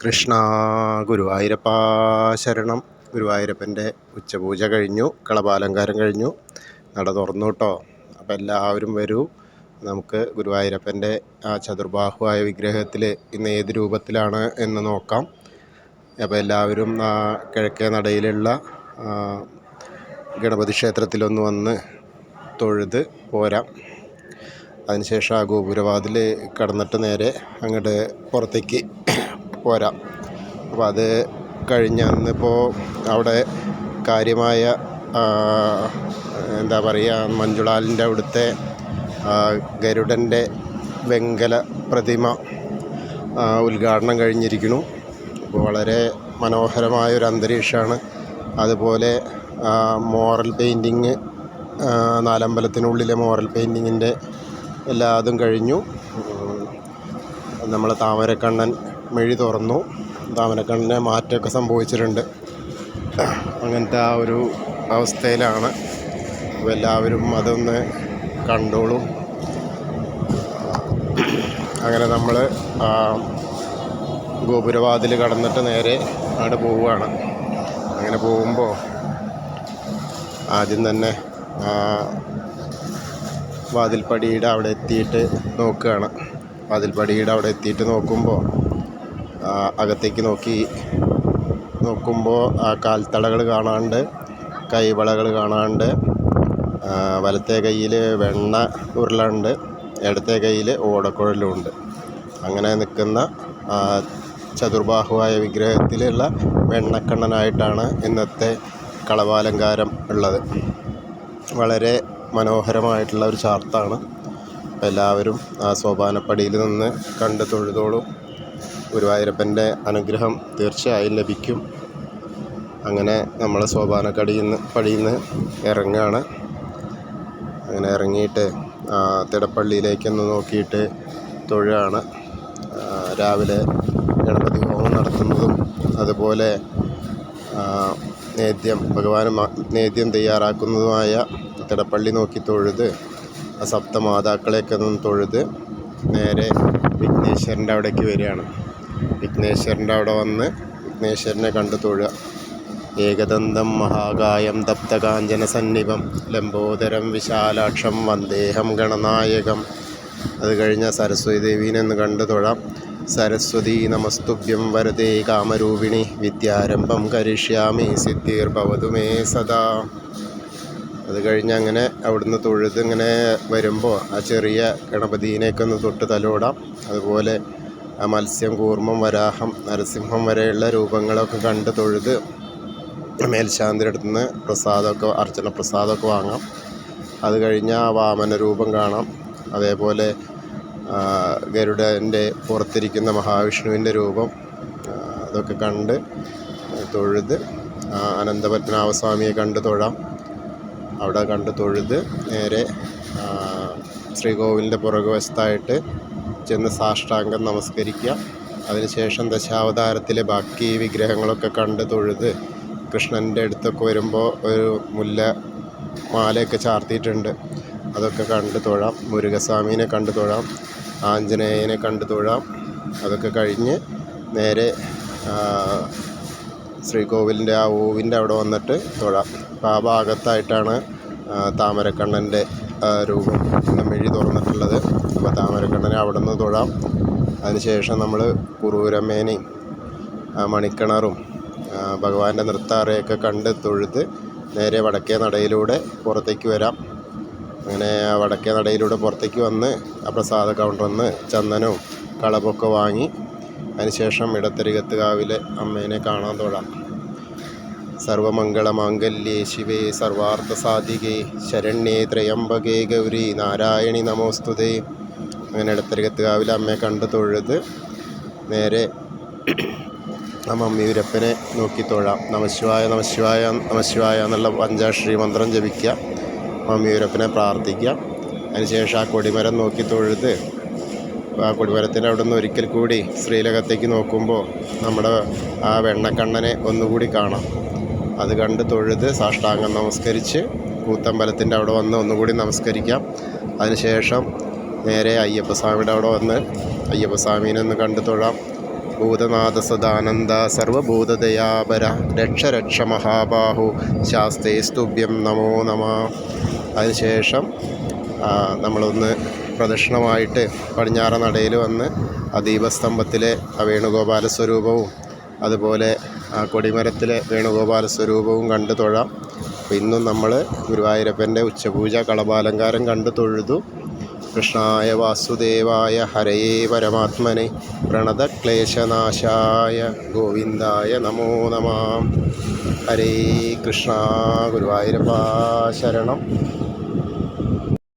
കൃഷ്ണ ഗുരുവായൂരപ്പ ശരണം. ഗുരുവായൂരപ്പന്റെ ഉച്ചപൂജ കഴിഞ്ഞു കളഭാലങ്കാരം കഴിഞ്ഞു. നട തുറന്നു കേട്ടോ. അപ്പം എല്ലാവരും വരൂ. നമുക്ക് ഗുരുവായൂരപ്പന്റെ ആ ചതുർബാഹുവായ വിഗ്രഹത്തിൽ ഇന്ന് ഏത് രൂപത്തിലാണ് എന്ന് നോക്കാം. അപ്പോൾ എല്ലാവരും ആ കിഴക്കേ നടയിലുള്ള ഗണപതി ക്ഷേത്രത്തിലൊന്ന് വന്ന് തൊഴുത് പോരാം. അതിനുശേഷം ആ ഗോപുരവാതിൽ കടന്നിട്ട് നേരെ അങ്ങോട്ട് പുറത്തേക്ക് പോരാം. അപ്പോൾ അത് കഴിഞ്ഞ് അന്നിപ്പോൾ അവിടെ കാര്യമായ എന്താ പറയുക മഞ്ജുളാലിന്റെ അവിടുത്തെ ഗരുഡന്റെ വെങ്കല പ്രതിമ ഉദ്ഘാടനം കഴിഞ്ഞിരിക്കുന്നു. അപ്പോൾ വളരെ മനോഹരമായ ഒരു അന്തരീക്ഷമാണ്. അതുപോലെ മോറൽ പെയിന്റിങ് നാലമ്പലത്തിനുള്ളിലെ മോറൽ പെയിന്റിങ്ങിന്റെ എല്ലാതും കഴിഞ്ഞു. നമ്മളെ താമരക്കണ്ണൻ മെഴി തുറന്നു. താമരക്കണ്ണിന് മാറ്റമൊക്കെ സംഭവിച്ചിട്ടുണ്ട്. അങ്ങനത്തെ ആ ഒരു അവസ്ഥയിലാണ്. അപ്പോൾ എല്ലാവരും അതൊന്ന് കണ്ടോളും. അങ്ങനെ നമ്മൾ ഗോപുരവാതിൽ കടന്നിട്ട് നേരെ അവിടെ പോവുകയാണ്. അങ്ങനെ പോകുമ്പോൾ ആദ്യം തന്നെ വാതിൽപ്പടിയുടെ അവിടെ എത്തിയിട്ട് നോക്കുകയാണ്. വാതിൽപ്പടിയുടെ അവിടെ എത്തിയിട്ട് നോക്കുമ്പോൾ അകത്തേക്ക് നോക്കി നോക്കുമ്പോൾ ആ കാൽത്തടകൾ കാണാണ്ട് കൈവളകൾ കാണാണ്ട് വലത്തെ കയ്യിൽ വെണ്ണ ഉരുളുണ്ട് ഇടത്തെ കയ്യിൽ ഓടക്കുഴലുണ്ട് അങ്ങനെ നിൽക്കുന്ന ചതുർബാഹുവായ വിഗ്രഹത്തിലുള്ള വെണ്ണക്കണ്ണനായിട്ടാണ് ഇന്നത്തെ കളവാലങ്കാരം ഉള്ളത്. വളരെ മനോഹരമായിട്ടുള്ള ഒരു ചാർത്താണ്. എല്ലാവരും ആ സോപാനപ്പടിയിൽ നിന്ന് കണ്ട് തൊഴുതോളും. ഗുരുവായൂരപ്പന്റെ അനുഗ്രഹം തീർച്ചയായും ലഭിക്കും. അങ്ങനെ നമ്മൾ സോപാനക്കടിയിൽ നിന്ന് പടിയിൽ നിന്ന് ഇറങ്ങുകയാണ്. അങ്ങനെ ഇറങ്ങിയിട്ട് തിടപ്പള്ളിയിലേക്കൊന്ന് നോക്കിയിട്ട് തൊഴുകയാണ്. രാവിലെ ഗണപതി ഹോമം നടത്തുന്നതും അതുപോലെ നേദ്യം ഭഗവാന് നേദ്യം തയ്യാറാക്കുന്നതുമായ തിടപ്പള്ളി നോക്കി തൊഴുത് സപ്തമാതാക്കളെയൊക്കെ ഒന്ന് തൊഴുത് നേരെ വിഘ്നേശ്വരന്റെ അവിടേക്ക് വരികയാണ്. വിഘ്നേശ്വരന്റെ അവിടെ വന്ന് വിഘ്നേശ്വരനെ കണ്ട് തൊഴുക. ഏകദന്തം മഹാകായം തപ്തകാഞ്ചന സന്നിപം ലംബോദരം വിശാലാക്ഷം വന്ദേഹം ഗണനായകം. അത് കഴിഞ്ഞ സരസ്വതി ദേവീനെ ഒന്ന് കണ്ടു തൊഴാം. സരസ്വതി നമസ്തുഭ്യം വരതേ കാമരൂപിണി വിദ്യാരംഭം കരിഷ്യാമി സിദ്ധിർഭവതു മേ സദാ. അത് കഴിഞ്ഞ് അങ്ങനെ അവിടുന്ന് തൊഴുത് ഇങ്ങനെ വരുമ്പോൾ ആ ചെറിയ ഗണപതിനെയൊക്കെ ഒന്ന് തൊട്ട് തലോടാം. അതുപോലെ മത്സ്യം കൂർമ്മം വരാഹം നരസിംഹം വരെയുള്ള രൂപങ്ങളൊക്കെ കണ്ട് തൊഴുത് മേൽശാന്തിയുടെ അടുത്ത് നിന്ന് പ്രസാദമൊക്കെ അർച്ചന പ്രസാദമൊക്കെ വാങ്ങാം. അത് കഴിഞ്ഞ് ആ വാമന രൂപം കാണാം. അതേപോലെ ഗരുഡന്റെ പുറത്തിരിക്കുന്ന മഹാവിഷ്ണുവിന്റെ രൂപം അതൊക്കെ കണ്ട് തൊഴുത് അനന്തപത്മനാഭസ്വാമിയെ കണ്ട് തൊഴാം. അവിടെ കണ്ട് തൊഴുത് നേരെ ശ്രീകോവിലിന്റെ പുറകുവശത്തായിട്ട് ചെന്ന് സാഷ്ടാംഗം നമസ്കരിക്കുക. അതിനുശേഷം ദശാവതാരത്തിലെ ബാക്കി വിഗ്രഹങ്ങളൊക്കെ കണ്ട് തൊഴുത് കൃഷ്ണന്റെ അടുത്തൊക്കെ വരുമ്പോൾ ഒരു മുല്ല മാലയൊക്കെ ചാർത്തിയിട്ടുണ്ട്. അതൊക്കെ കണ്ട് തൊഴാം. മുരുകസ്വാമീനെ കണ്ട് തൊഴാം. ആഞ്ജനേയനെ കണ്ട് തൊഴാം. അതൊക്കെ കഴിഞ്ഞ് നേരെ ശ്രീകോവിലിന്റെ ആ ഓവിന്റെ അവിടെ വന്നിട്ട് തൊഴാം. അപ്പോൾ ആ ഭാഗത്തായിട്ടാണ് താമരക്കണ്ണന്റെ രൂപം മെഴി തുറന്നിട്ടുള്ളത് അപ്പോൾ താമരക്കണ്ണനെ അവിടെ നിന്ന് തൊഴാം. അതിനുശേഷം നമ്മൾ കുറൂരമ്മേനെയും ആ, മണിക്കിണറും ഭഗവാന്റെ നൃത്താറയൊക്കെ കണ്ട് തൊഴുത് നേരെ വടക്കേ നടയിലൂടെ പുറത്തേക്ക് വരാം. അങ്ങനെ വടക്കേ നടയിലൂടെ പുറത്തേക്ക് വന്ന് ആ പ്രസാദ കൗണ്ടറിൽ നിന്ന് ചന്ദനവും കളപ്പൊക്കെ വാങ്ങി അതിനുശേഷം ഇടത്തരികത്ത് കാവിലെ അമ്മേനെ കാണാൻ തൊഴാം. സർവമംഗളമാംഗല്യേ ശിവേ സർവാർത്ഥസാധികേ ശരണ്യേ ത്രയംബകേ ഗൗരി നാരായണി നമോസ്തുതേ. അങ്ങനെ ഇടത്തരകത്ത് കാവിലെ അമ്മയെ കണ്ട് തൊഴുത് നേരെ ആ മമ്മിയൂരപ്പനെ നോക്കി തൊഴാം. നമശിവായ നമശിവായ നമശിവായ എന്നുള്ള പഞ്ചാക്ഷരി മന്ത്രം ജപിക്കുക. മമ്മിയൂരപ്പനെ പ്രാർത്ഥിക്കുക. അതിനുശേഷം ആ കൊടിമരം നോക്കി തൊഴുത് ആ കൊടിമരത്തിന്റെ അവിടെ നിന്ന് ഒരിക്കൽ കൂടി ശ്രീലകത്തേക്ക് നോക്കുമ്പോൾ നമ്മുടെ ആ വെണ്ണക്കണ്ണനെ ഒന്നുകൂടി കാണാം. അത് കണ്ട് തൊഴുത് സാഷ്ടാംഗം നമസ്കരിച്ച് കൂത്തമ്പലത്തിന്റെ അവിടെ വന്ന് ഒന്നുകൂടി നമസ്കരിക്കാം. അതിനുശേഷം നേരെ അയ്യപ്പസ്വാമിയുടെ അവിടെ വന്ന് അയ്യപ്പസ്വാമീനെ ഒന്ന് കണ്ട് തൊഴാം. ഭൂതനാഥ സദാനന്ദ സർവഭൂതദയാപര രക്ഷ രക്ഷ മഹാബാഹു ശാസ്തേ സ്തുഭ്യം നമോ നമ. അതിനുശേഷം നമ്മളൊന്ന് പ്രദക്ഷിണമായിട്ട് പടിഞ്ഞാറ നടയിൽ വന്ന് ആ ദീപസ്തംഭത്തിലെ ആ വേണുഗോപാല സ്വരൂപവും അതുപോലെ ആ കൊടിമരത്തിലെ വേണുഗോപാല സ്വരൂപവും കണ്ട് തൊഴാം. ഇന്നും നമ്മൾ ഗുരുവായൂരപ്പന്റെ ഉച്ചപൂജ കളഭാലങ്കാരം കണ്ട് തൊഴുതു. കൃഷ്ണായ വാസുദേവായ ഹരയേ പരമാത്മനെ പ്രണതക്ലേശനാശായ ഗോവിന്ദായ നമോ നമാം. ഹരേ കൃഷ്ണ ഗുരുവായൂരപ്പ ശരണം.